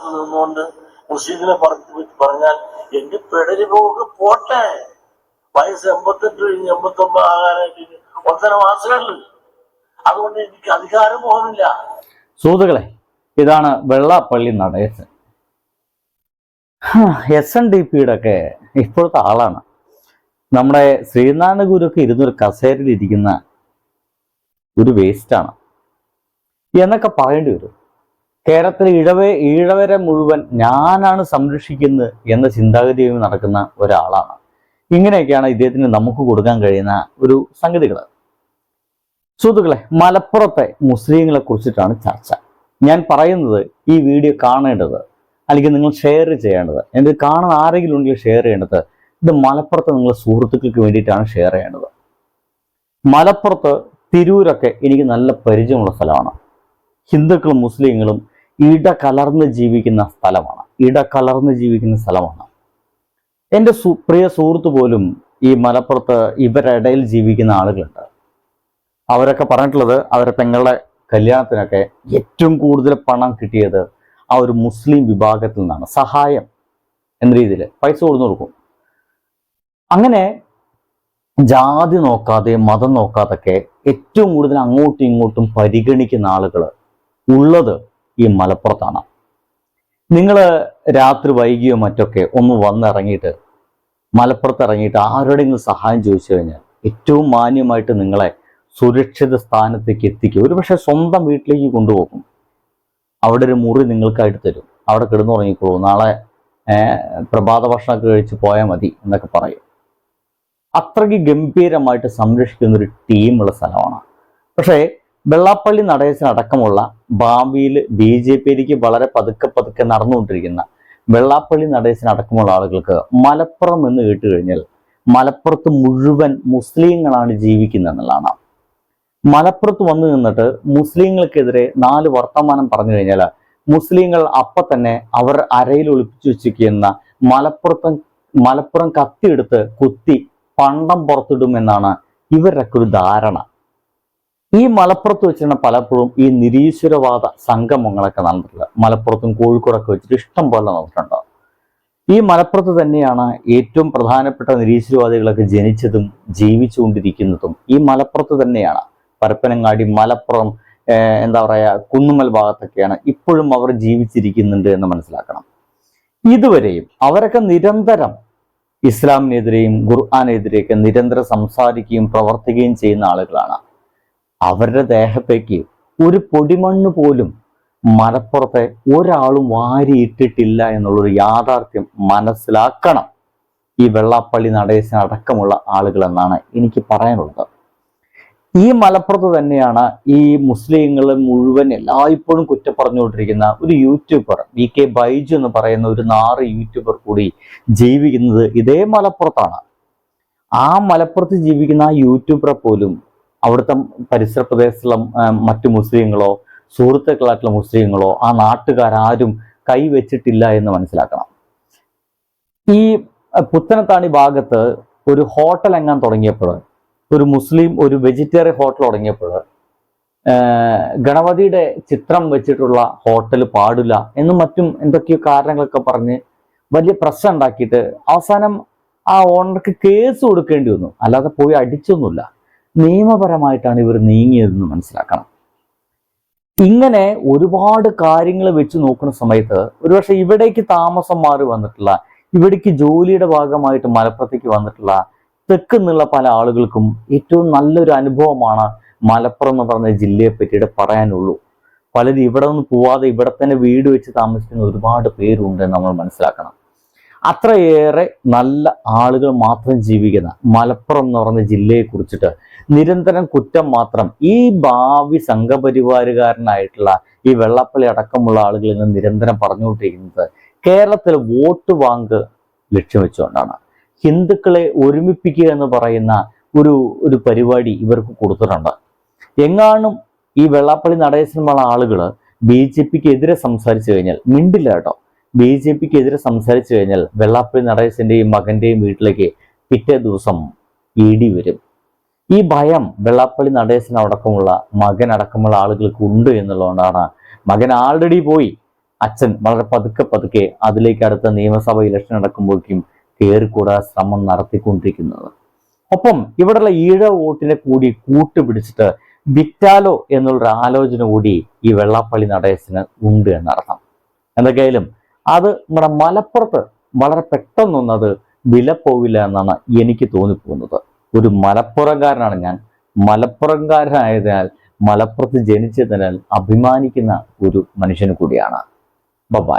പുറത്ത് നിന്നുകൊണ്ട് മുസ്ലിമിനെ പറഞ്ഞു പറഞ്ഞാൽ എന്റെ പിടരി പോക്ക് പോട്ടെ. വയസ്സ് എൺപത്തെട്ട് കഴിഞ്ഞ് എൺപത്തൊമ്പത് ആകാനായിട്ട് ഇനി ഒന്നര മാസങ്ങളിൽ അതുകൊണ്ട് എനിക്ക് അധികാരം പോകുന്നില്ല സുഹൃത്തുക്കളെ ഇതാണ് Vellappally Natesan. S N D പിയുടെ ഒക്കെ ഇപ്പോഴത്തെ ആളാണ്. നമ്മുടെ ശ്രീനാരായണ ഗുരുക്ക് ഇരുന്നൊരു കസേരയിൽ ഇരിക്കുന്ന ഒരു വേസ്റ്റാണ് എന്നൊക്കെ പറയേണ്ടി വരും. കേരളത്തിലെ ഇഴവ ഈഴവരെ മുഴുവൻ ഞാനാണ് സംരക്ഷിക്കുന്നത് എന്ന ചിന്താഗതിയും നടക്കുന്ന ഒരാളാണ്. ഇങ്ങനെയൊക്കെയാണ് ഇദ്ദേഹത്തിന് നമുക്ക് കൊടുക്കാൻ കഴിയുന്ന ഒരു സംഗതികൾ. സുഹൃത്തുക്കളെ മലപ്പുറത്തെ മുസ്ലിങ്ങളെ കുറിച്ചിട്ടാണ് ചർച്ച. ഞാൻ പറയുന്നത് ഈ വീഡിയോ കാണേണ്ടത് അല്ലെങ്കിൽ നിങ്ങൾ ഷെയർ ചെയ്യേണ്ടത്. എന്റെ കാണുന്ന ആരെങ്കിലും ഉണ്ടെങ്കിൽ ഷെയർ ചെയ്യേണ്ടത് ഇത് മലപ്പുറത്ത് നിങ്ങൾ സുഹൃത്തുക്കൾക്ക് വേണ്ടിയിട്ടാണ് ഷെയർ ചെയ്യേണ്ടത്. മലപ്പുറത്ത് തിരൂരൊക്കെ എനിക്ക് നല്ല പരിചയമുള്ള സ്ഥലമാണ്. ഹിന്ദുക്കളും മുസ്ലിങ്ങളും ഇടകലർന്ന് ജീവിക്കുന്ന സ്ഥലമാണ്. ഇടകലർന്ന് ജീവിക്കുന്ന സ്ഥലമാണ്. എന്റെ പ്രിയ സുഹൃത്ത് പോലും ഈ മലപ്പുറത്ത് ഇവരിടയിൽ ജീവിക്കുന്ന ആളുകളുണ്ട്. അവരൊക്കെ പറഞ്ഞിട്ടുള്ളത് അവരുടെ പെങ്ങളുടെ കല്യാണത്തിനൊക്കെ ഏറ്റവും കൂടുതൽ പണം കിട്ടിയത് ആ ഒരു മുസ്ലിം വിഭാഗത്തിൽ നിന്നാണ്. സഹായം എന്ന രീതിയിൽ പൈസ കൊടുത്തു കൊടുക്കും. അങ്ങനെ ജാതി നോക്കാതെ മതം നോക്കാതൊക്കെ ഏറ്റവും കൂടുതൽ അങ്ങോട്ടും ഇങ്ങോട്ടും പരിഗണിക്കുന്ന ആളുകൾ ഉള്ളത് ഈ മലപ്പുറത്താണ്. നിങ്ങൾ രാത്രി വൈകിയോ മറ്റൊക്കെ ഒന്ന് വന്നിറങ്ങിയിട്ട് മലപ്പുറത്ത് ഇറങ്ങിയിട്ട് ആരോടെങ്കിലും സഹായം ചോദിച്ചു കഴിഞ്ഞാൽ ഏറ്റവും മാന്യമായിട്ട് നിങ്ങളെ സുരക്ഷിത സ്ഥാനത്തേക്ക് എത്തിക്കും. ഒരുപക്ഷെ സ്വന്തം വീട്ടിലേക്ക് കൊണ്ടുപോകും. അവിടെ ഒരു മുറി നിങ്ങൾക്കായിട്ട് തരും. അവിടെ കിടന്നുറങ്ങിക്കോളൂ. നാളെ പ്രഭാത ഭക്ഷണമൊക്കെ കഴിച്ച് പോയാൽ മതി എന്നൊക്കെ പറയും. അത്രയ്ക്ക് ഗംഭീരമായിട്ട് സംരക്ഷിക്കുന്ന ഒരു ടീമുള്ള സ്ഥലമാണ്. പക്ഷേ വെള്ളാപ്പള്ളി നടേശനടക്കമുള്ള ഭാവിയിൽ ബി ജെ പിയിലേക്ക് വളരെ പതുക്കെ പതുക്കെ നടന്നുകൊണ്ടിരിക്കുന്ന വെള്ളാപ്പള്ളി നടേശനടക്കമുള്ള ആളുകൾക്ക് മലപ്പുറം എന്ന് കേട്ട് കഴിഞ്ഞാൽ മലപ്പുറത്ത് മുഴുവൻ മുസ്ലിങ്ങളാണ് ജീവിക്കുന്നത് എന്നുള്ളതാണ്. മലപ്പുറത്ത് വന്നു നിന്നിട്ട് മുസ്ലിങ്ങൾക്കെതിരെ നാല് വർത്തമാനം പറഞ്ഞു കഴിഞ്ഞാൽ മുസ്ലിങ്ങൾ അപ്പൊ തന്നെ അവർ അരയിൽ ഒളിപ്പിച്ചു വെച്ചിരിക്കുന്ന മലപ്പുറത്ത് മലപ്പുറം കത്തിയെടുത്ത് കുത്തി പണ്ടം പുറത്തിടുമെന്നാണ് ഇവരുടെയൊക്കെ ഒരു ധാരണ. ഈ മലപ്പുറത്ത് വെച്ചിരുന്ന പലപ്പോഴും ഈ നിരീശ്വരവാദ സംഗമങ്ങളൊക്കെ നടന്നിട്ടുള്ളത് മലപ്പുറത്തും കോഴിക്കോടൊക്കെ വെച്ചിട്ട് ഇഷ്ടം പോലെ നടന്നിട്ടുണ്ട്? ഈ മലപ്പുറത്ത് തന്നെയാണ് ഏറ്റവും പ്രധാനപ്പെട്ട നിരീശ്വരവാദികളൊക്കെ ജനിച്ചതും ജീവിച്ചുകൊണ്ടിരിക്കുന്നതും ഈ മലപ്പുറത്ത് തന്നെയാണ്. പരപ്പനങ്ങാടി മലപ്പുറം എന്താ പറയുക കുന്നുമൽ ഭാഗത്തൊക്കെയാണ് ഇപ്പോഴും അവർ ജീവിച്ചിരിക്കുന്നുണ്ട് എന്ന് മനസ്സിലാക്കണം. ഇതുവരെയും അവരൊക്കെ നിരന്തരം ഇസ്ലാമിനെതിരെയും ഖുർആാനെതിരെയൊക്കെ നിരന്തരം സംസാരിക്കുകയും പ്രവർത്തിക്കുകയും ചെയ്യുന്ന ആളുകളാണ്. അവരുടെ ദേഹത്തേക്ക് ഒരു പൊടിമണ്ണ് പോലും മലപ്പുറത്തെ ഒരാളും വാരിയിട്ടിട്ടില്ല എന്നുള്ളൊരു യാഥാർത്ഥ്യം മനസ്സിലാക്കണം. ഈ വെള്ളാപ്പള്ളി നടേശൻ അടക്കമുള്ള ആളുകൾ എന്നാണ് എനിക്ക് പറയാനുള്ളത്. ഈ മലപ്പുറത്ത് തന്നെയാണ് ഈ മുസ്ലിങ്ങൾ മുഴുവൻ എല്ലായ്പ്പോഴും കുറ്റം പറഞ്ഞുകൊണ്ടിരിക്കുന്ന ഒരു യൂട്യൂബർ വി കെ ബൈജു എന്ന് പറയുന്ന ഒരു നാറ് യൂട്യൂബർ കൂടി ജീവിക്കുന്നത് ഇതേ മലപ്പുറത്താണ്. ആ മലപ്പുറത്ത് ജീവിക്കുന്ന ആ യൂട്യൂബറെ പോലും അവിടുത്തെ പരിസര പ്രദേശത്തുള്ള മറ്റു മുസ്ലിങ്ങളോ സുഹൃത്തുക്കളായിട്ടുള്ള മുസ്ലിങ്ങളോ ആ നാട്ടുകാരും കൈവച്ചിട്ടില്ല എന്ന് മനസ്സിലാക്കണം. ഈ പുത്തനത്താണി ഭാഗത്ത് ഒരു ഹോട്ടൽ എങ്ങാൻ തുടങ്ങിയപ്പോൾ ഒരു മുസ്ലിം ഒരു വെജിറ്റേറിയൻ ഹോട്ടൽ തുടങ്ങിയപ്പോൾ ഗണപതിയുടെ ചിത്രം വെച്ചിട്ടുള്ള ഹോട്ടൽ പാടില്ല എന്നും മറ്റും എന്തൊക്കെയോ കാരണങ്ങളൊക്കെ പറഞ്ഞ് വലിയ പ്രശ്നം ഉണ്ടാക്കിയിട്ട് അവസാനം ആ ഓണർക്ക് കേസ് കൊടുക്കേണ്ടി വന്നു. അല്ലാതെ പോയി അടിച്ചൊന്നുമില്ല. നിയമപരമായിട്ടാണ് ഇവർ നീങ്ങിയതെന്ന് മനസ്സിലാക്കണം. ഇങ്ങനെ ഒരുപാട് കാര്യങ്ങൾ വെച്ച് നോക്കുന്ന സമയത്ത് ഒരുപക്ഷെ ഇവിടേക്ക് താമസം മാറി വന്നിട്ടുള്ള ഇവിടേക്ക് ജോലിയുടെ ഭാഗമായിട്ട് മലപ്പുറത്തേക്ക് വന്നിട്ടുള്ള തെക്ക് നിന്നുള്ള പല ആളുകൾക്കും ഏറ്റവും നല്ലൊരു അനുഭവമാണ് മലപ്പുറം എന്ന് പറഞ്ഞ ജില്ലയെ പറ്റിയിട്ട് പറയാനുള്ളൂ. പലരും ഇവിടെ നിന്ന് പോവാതെ ഇവിടെ തന്നെ വീട് വെച്ച് താമസിക്കുന്ന ഒരുപാട് പേരുണ്ട് നമ്മൾ മനസ്സിലാക്കണം. അത്രയേറെ നല്ല ആളുകൾ മാത്രം ജീവിക്കുന്ന മലപ്പുറം എന്ന് പറഞ്ഞ ജില്ലയെ കുറിച്ചിട്ട് നിരന്തരം കുറ്റം മാത്രം ഈ ഭാവി സംഘപരിവാരുകാരനായിട്ടുള്ള ഈ വെള്ളപ്പള്ളി അടക്കമുള്ള ആളുകളിൽ നിന്ന് നിരന്തരം പറഞ്ഞുകൊണ്ടിരിക്കുന്നത് കേരളത്തിൽ വോട്ട് വാങ്ക് ലക്ഷ്യം വെച്ചുകൊണ്ടാണ്. ഹിന്ദുക്കളെ ഒരുമിപ്പിക്കുക എന്ന് പറയുന്ന ഒരു ഒരു പരിപാടി ഇവർക്ക് കൊടുത്തിട്ടുണ്ട്. എങ്ങാനും ഈ വെള്ളപ്പള്ളി നടേശനുള്ള ആളുകൾ ബി ജെ പിക്ക് എതിരെ സംസാരിച്ചു കഴിഞ്ഞാൽ മിണ്ടില്ല കേട്ടോ. ബി ജെ പിക്ക് എതിരെ സംസാരിച്ചു കഴിഞ്ഞാൽ വെള്ളാപ്പള്ളി നടേശന്റെയും മകന്റെയും വീട്ടിലേക്ക് പിറ്റേ ദിവസം ഇ ഡി വരും. ഈ ഭയം വെള്ളാപ്പള്ളി നടേശനടക്കമുള്ള മകൻ അടക്കമുള്ള ആളുകൾക്ക് ഉണ്ട് എന്നുള്ളതുകൊണ്ടാണ് മകൻ ആൾറെഡി പോയി. അച്ഛൻ വളരെ പതുക്കെ പതുക്കെ അതിലേക്ക് അടുത്ത നിയമസഭ ഇലക്ഷൻ നടക്കുമ്പോഴേക്കും കയറിക്കൂടാൻ ശ്രമം നടത്തിക്കൊണ്ടിരിക്കുന്നത്. ഒപ്പം ഇവിടെയുള്ള ഈഴ വോട്ടിനെ കൂടി കൂട്ടുപിടിച്ചിട്ട് വിറ്റാലോ എന്നുള്ളൊരു ആലോചന കൂടി ഈ വെള്ളാപ്പള്ളി നടേശന് ഉണ്ട് എന്നർത്ഥം. എന്തൊക്കെയായാലും അത് നമ്മുടെ മലപ്പുറത്ത് വളരെ പെട്ടെന്നൊന്നും അത് വില പോവില്ല എന്നാണ് എനിക്ക് തോന്നിപ്പോകുന്നത്. ഒരു മലപ്പുറംകാരനാണ് ഞാൻ. മലപ്പുറംകാരനായതിനാൽ മലപ്പുറത്ത് ജനിച്ചതിനാൽ അഭിമാനിക്കുന്ന ഒരു മനുഷ്യന് കൂടിയാണ്. ബബായ്